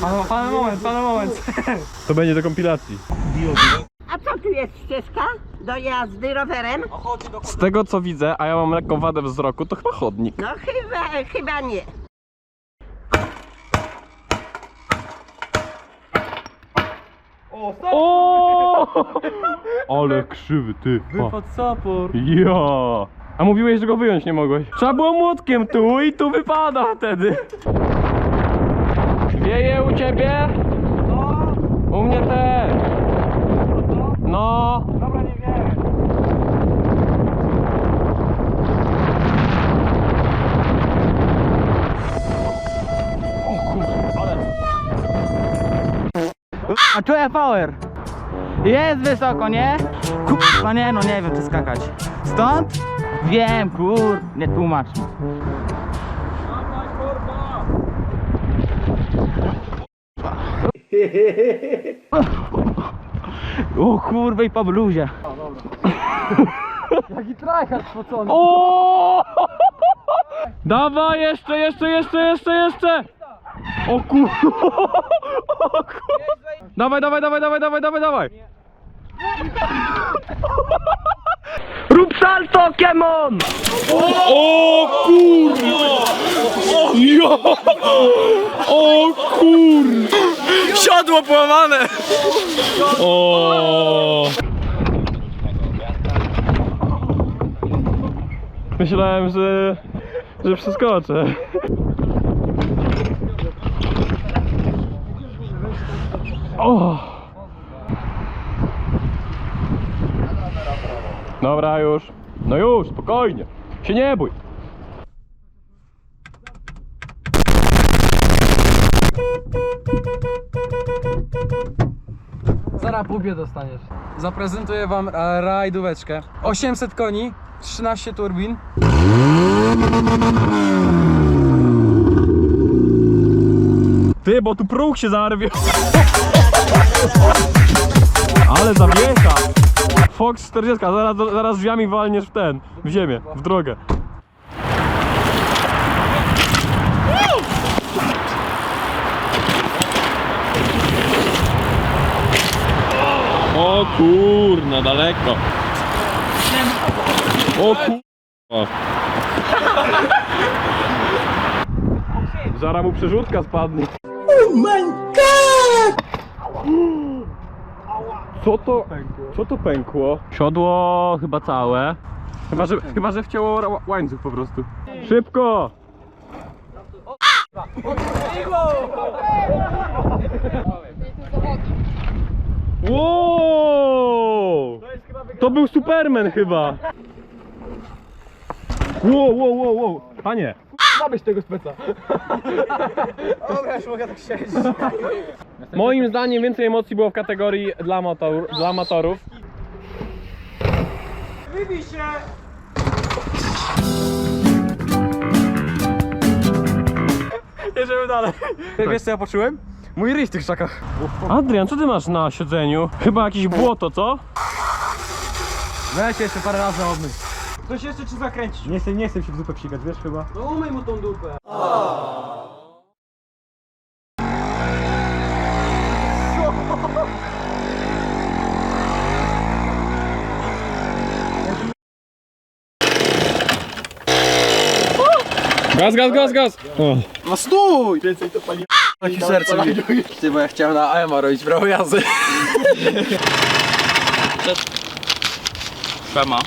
Pana moment, pana moment. To będzie do kompilacji. A co tu jest ścieżka do jazdy rowerem? Z tego co widzę, a ja mam lekką wadę wzroku, to chyba chodnik. No chyba, chyba nie. O! Ale krzywy ty. O. Pod sapor. Ja. A mówiłeś, że go wyjąć nie mogłeś. Trzeba było młotkiem tu i tu wypada wtedy. Wieje u ciebie? U mnie też. No. Dobra, nie wiem. A czuję power. Jest wysoko, nie? Kurwa, nie no, nie wiem czy skakać. Stąd? Wiem, kur... Nie tłumacz. O kurwa i po bluzie. Jaki tryhard spocony. O! Dawaj, jeszcze, jeszcze, jeszcze, jeszcze, jeszcze! O kur... O kur... Dawaj, dawaj, dawaj, dawaj, dawaj, dawaj, dawaj! Rób salto, Kemon! O kur... Jo! O kur... Siodło połamane! O! Myślałem, że, że przeskoczę. O! Dobra, już. No już, spokojnie. Się nie bój. Zaraz pubie dostaniesz. Zaprezentuję wam e, rajdóweczkę. 800 koni, 13 turbin. Ty, bo tu próg się zarwie. Ale zawiesza. Fox 40, zaraz, zaraz drzwiami walniesz w ten, w ziemię, w drogę. O kurna, daleko. O kurna. Zaraz mu przerzutka spadnie. Co to, co to pękło? Siodło chyba całe. Chyba, że, chyba, że wcięło łańcuch po prostu. Szybko! Wow! To był Superman chyba. Wow, wow, wow, wow. Panie, Zabyś tego speca. Dobra, już mogę tak siedzieć. moim zdaniem więcej emocji było w kategorii dla, motor, dla motorów. Wybij się! Jedziemy dalej. Wiesz co ja poczułem? Mój ryj w tych szakach. Adrian, co ty masz na siedzeniu? Chyba jakieś błoto, co? Weź jeszcze parę razy obmyj. Ktoś jeszcze czy zakręcić? Nie chcę, nie chcę się w dupę psikać, wiesz chyba? No umyj mu tą dupę. Gaz, gaz, gaz, gaz! O. No stój! Więcej to pani Taki serce mi. Ty, bo ja chciałem na AMA robić prawo jazdy. 帅吗